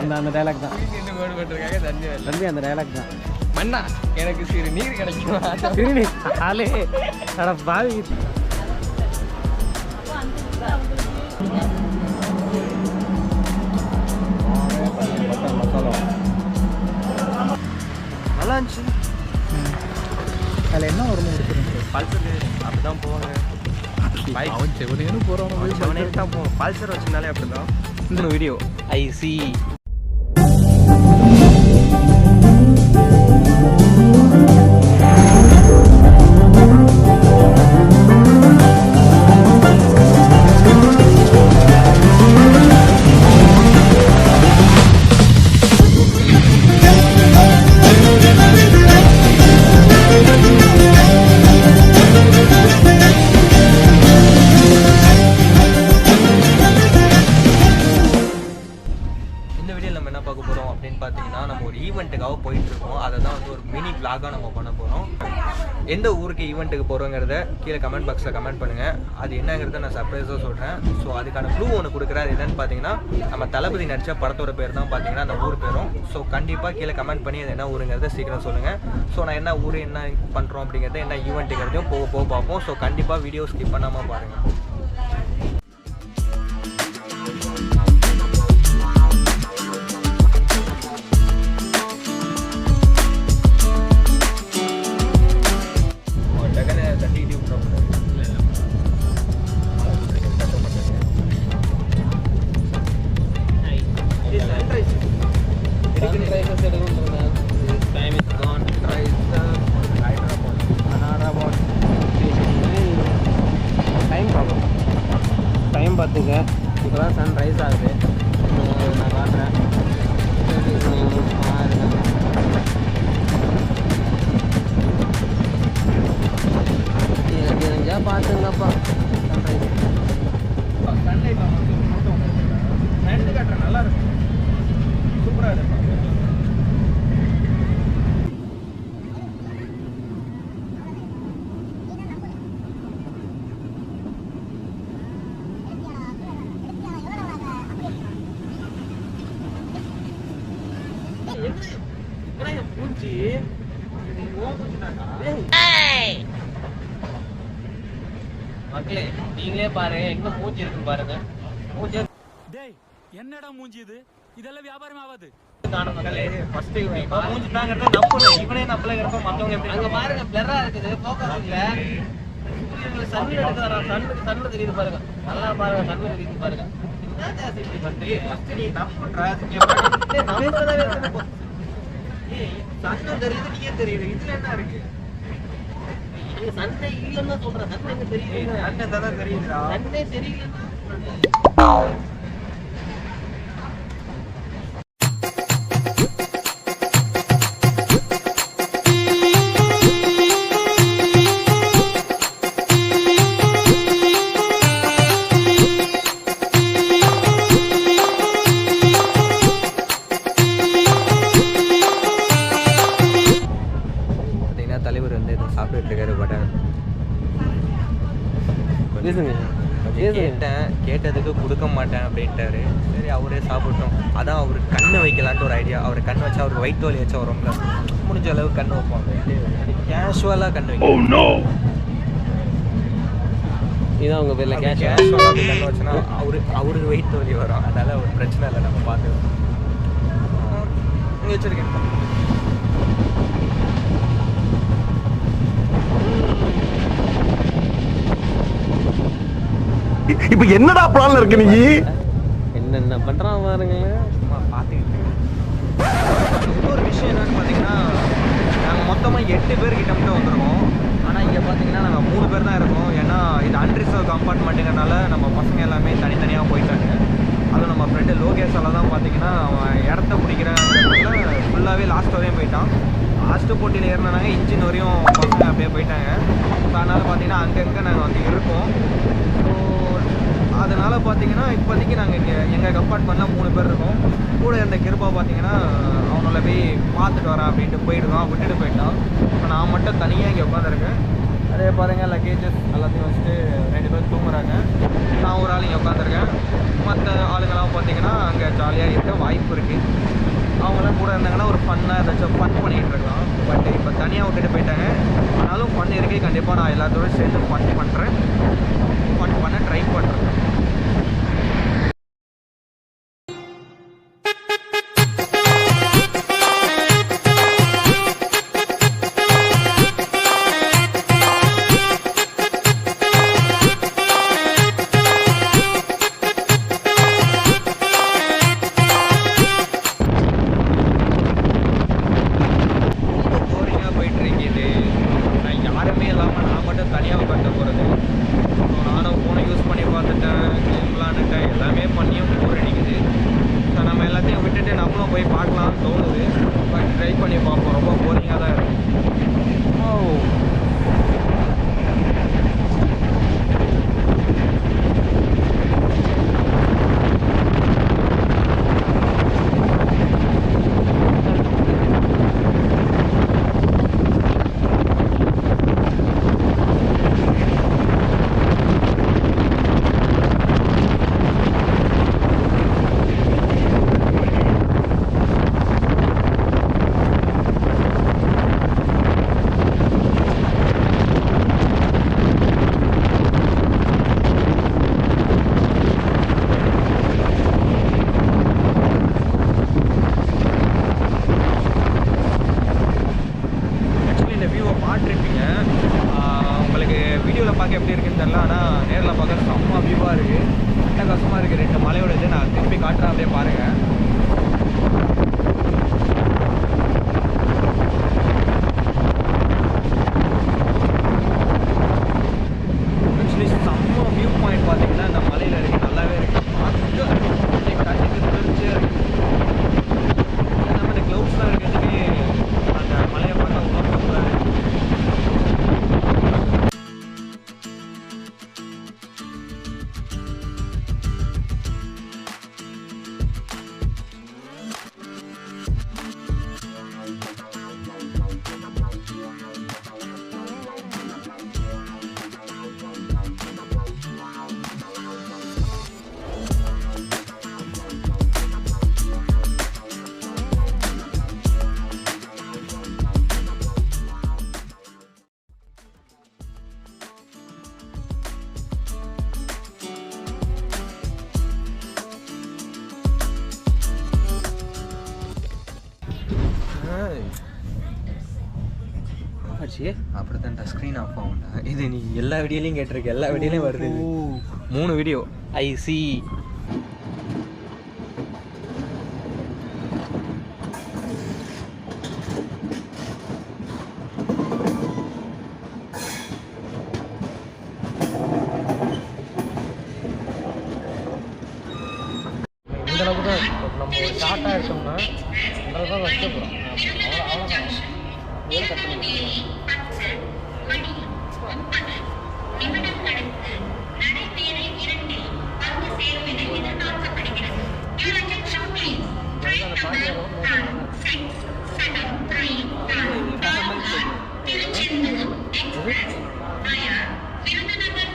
அந்த அந்த டைலாக் தான். என்ன போட்டிருக்காங்க தண்ணி தம்பி அந்த டைலாக் தான். மண்ணா எனக்கு சிறு நீர் கிடைக்குமா? திருநி ஆளே. அட பாவி. நல்லா இருந்துச்சு. அதில் என்ன ஒரு முடிச்சிருக்கு பல்சர் அப்படிதான் போவாங்க. பைக் அவன் செவனேன்னு போறான். செவனே தான் போவோம் பல்சர் வச்சிருந்தாலே அப்படிதான். இந்த வீடியோ ஐ சி இந்த விலாகாக நம்ம பண்ண போகிறோம் எந்த ஊருக்கு ஈவெண்ட்டுக்கு போகிறோங்கிறத கீழே கமெண்ட் பாக்ஸில் கமெண்ட் பண்ணுங்கள் அது என்னங்கிறத நான் சர்ப்ரைஸாக சொல்கிறேன் ஸோ அதுக்கான ப்ளூ ஒன்று கொடுக்குறேன் அது என்னன்னு பார்த்தீங்கன்னா நம்ம தளபதி நடித்த படத்தோட பேர் தான் பார்த்தீங்கன்னா அந்த ஊர் பேரும். ஸோ கண்டிப்பாக கீழே கமெண்ட் பண்ணி அது என்ன ஊருங்கிறத சீக்கிரம் சொல்லுங்கள் ஸோ நான் என்ன ஊர் என்ன பண்ணுறோம் அப்படிங்கிறத என்ன ஈவெண்ட்டுங்கிறதையும் போக போக பார்ப்போம். ஸோ கண்டிப்பாக வீடியோ ஸ்கிப் பண்ணாமல் பாருங்கள் தான் சன் மக்களே நீங்களே பாருங்க எங்க மூஞ்சி இருக்கு பாருங்க. மூஞ்சி டேய் என்னடா மூஞ்சி இது? இதெல்லாம் வியாபாரம் ஆகாது. காணும் மக்களே ஃபர்ஸ்ட் இப்போ மூஞ்சி தாங்கிறத இவனே நம்பலங்கிறப்ப மத்தவங்க எப்படி அங்க பாருங்க பிளரா இருக்குது ஃபோக்கஸ் இல்ல. சன் எடுக்கிறாரா சன்னுக்கு சன்னு தெரியுது பாருங்க. நல்லா பாருங்க சன்னு தெரியுது பாருங்க. என்ன ஜாஸ்தி இப்படி பண்றீங்க ஃபர்ஸ்ட் நீ நம்புறா நம்புறதாவே சன்னு தெரியுது நீயே தெரியுது இதுல என்ன இருக்கு? நீங்க சண்டை இல்லைன்னு சொல்றேன் சண்டை தெரியுது சண்டை தான் தெரியுதுடா. சண்டை தெரியலன்னு பார்த்தீங்கன்னா தலைவர் வந்து எதுவும் சாப்பிட்டுட்டு இருக்காரு பட்டன் பேசுங்க. கேட்டேன். கேட்டதுக்கு கொடுக்க மாட்டேன் அப்படின்ட்டாரு. சரி அவரே சாப்பிட்டோம். அதான் அவர் கண்ணு வைக்கலான்ட்டு ஒரு ஐடியா அவர் கண் வச்சா அவருக்கு வயிற்று வலி வச்சா வரும்ல. முடிஞ்ச அளவு கண்ணு வைப்பாங்க கேஷுவலாக கண்ணு வைக்கணும் இதான் உங்கள் பேரில் கேஷ் கேஷுவலாக கண்ணு வச்சுன்னா அவரு அவருக்கு வயிற்று வலி வரும். அதனால ஒரு பிரச்சனை இல்லை நம்ம இங்கே வச்சிருக்கேன். இப்ப என்னடா பிளான்ல இருக்கு நீ? என்னென்ன பண்ணுறான் பாருங்களேன். சும்மா பார்த்துக்கிட்டு இன்னொரு விஷயம் என்னன்னு பார்த்தீங்கன்னா நாங்கள் மொத்தமாக எட்டு பேர் கிட்ட மட்டும் வந்திருக்கோம். ஆனால் இங்கே பார்த்தீங்கன்னா நாங்கள் மூணு பேர் தான் இருக்கோம். ஏன்னா இது அன்ரிசர்வ் கம்பார்ட்மெண்ட்டுங்கிறனால நம்ம பசங்க எல்லாமே தனித்தனியாக போயிட்டாங்க. அதுவும் நம்ம ஃப்ரெண்டு லோகேஷ் எல்லாம் தான் பார்த்தீங்கன்னா அவன் இடத்த பிடிக்கிறேன் ஃபுல்லாகவே லாஸ்ட் வரையும் போயிட்டான். லாஸ்ட்டு போட்டியில் ஏறினாங்க இன்ஜின் வரையும் பசங்க அப்படியே போயிட்டாங்க. ஸோ அதனால் பார்த்தீங்கன்னா அங்கங்கே நாங்கள் வந்து இருக்கோம். அதனால் பார்த்தீங்கன்னா இப்போதைக்கு நாங்கள் இங்கே எங்கள் கம்பார்ட்மெண்ட்டில் மூணு பேர் இருக்கோம். கூட இருந்த கிருபா பார்த்தீங்கன்னா அவனால போய் பார்த்துட்டு வரேன் அப்படின்ட்டு போயிடுவான் விட்டுட்டு போயிட்டான். இப்போ நான் மட்டும் தனியாக இங்கே உட்காந்துருக்கேன். அதே பாருங்கள் லக்கேஜஸ் எல்லாத்தையும் வச்சுட்டு ரெண்டு பேர் தூங்குறாங்க. நான் ஒரு ஆள் இங்கே உட்காந்துருக்கேன். மற்ற ஆளுங்கெல்லாம் பார்த்தீங்கன்னா பார்த்தீங்கன்னா அங்கே ஜாலியாக இருக்க வாய்ப்பு இருக்குது அவங்களாம் கூட இருந்தாங்கன்னா ஒரு ஃபன்னாக ஏதாச்சும் ஃபன் பண்ணிகிட்டு இருக்கலாம். பட் இப்போ தனியாக விட்டுட்டு போயிட்டாங்க. ஆனாலும் ஃபன் இருக்கே கண்டிப்பாக நான் எல்லாத்தோட சேர்ந்து ஃபன் பண்ணுறேன் ஃபன் பண்ண ட்ரை பண்ணுறேன் வியூவை பார்த்துருப்பீங்க. உங்களுக்கு வீடியோவில் பார்க்க எப்படி இருக்குன்னு தெரில ஆனால் நேரில் பார்க்க செம்ம வியூவாக இருக்குது என்ன கஷ்டமாக இருக்குது ரெண்டு மலையோட இது நான் திருப்பி காட்டுறேன் அப்படியே பாருங்கள் அப்புறம் தான் ஸ்க்ரீன் ஆஃப் ஆகும்டா. இது நீ எல்லா வீடியோலையும் கேட்டிருக்க எல்லா வீடியோலையும் வருது. மூணு வீடியோ ஐ சி இந்த அளவுக்கு தான் இப்போ நம்ம ஒரு ஷார்ட்டாக எடுத்தோம்னா இந்த அளவுக்கு தான் வைக்க போகிறோம் அவ்வளோ அவ்வளோதான் இதோட கட் பண்ணி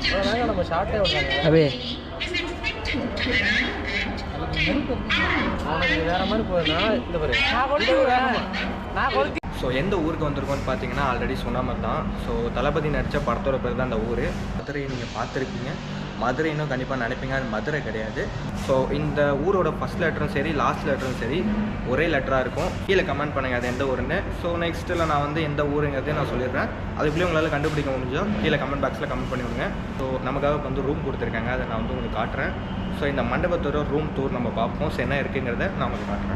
அவ்வளோதாங்க நம்ம ஷார்ட்டே விடுறாங்க அவே அவனுக்கு வேற மாதிரி போகுதுன்னா இந்த பாரு நான் கொடுத்து நான் அப்படியே ஸோ எந்த ஊருக்கு வந்திருக்கோம்னு பார்த்தீங்கன்னா ஆல்ரெடி சொன்ன மாதிரி தான். ஸோ தளபதி நடித்த படத்தோட பேர் தான் அந்த ஊர். பத்திரையை நீங்கள் பார்த்துருக்கீங்க. மதுரைன்னு கண்டிப்பாக நினைப்பீங்க. அது மதுரை கிடையாது. ஸோ இந்த ஊரோட ஃபஸ்ட் லெட்டரும் சரி லாஸ்ட் லெட்டரும் சரி ஒரே லெட்டராக இருக்கும். கீழே கமெண்ட் பண்ணுங்கள் அது எந்த ஊருன்னு. ஸோ நெக்ஸ்ட்டில் நான் வந்து எந்த ஊருங்கிறதையும் நான் சொல்லிடுறேன். அதுக்குள்ளேயே உங்களால் கண்டுபிடிக்க முடிஞ்சோ கீழே கமெண்ட் பாக்ஸில் கமெண்ட் பண்ணிவிடுங்க ஸோ நமக்காக வந்து ரூம் கொடுத்துருக்காங்க. அதை நான் வந்து உங்களுக்கு காட்டுறேன். ஸோ இந்த மண்டபத்தோட ரூம் டூர் நம்ம பார்ப்போம். ஸோ என்ன இருக்குங்கிறத நான் உங்களுக்கு காட்டுறேன்.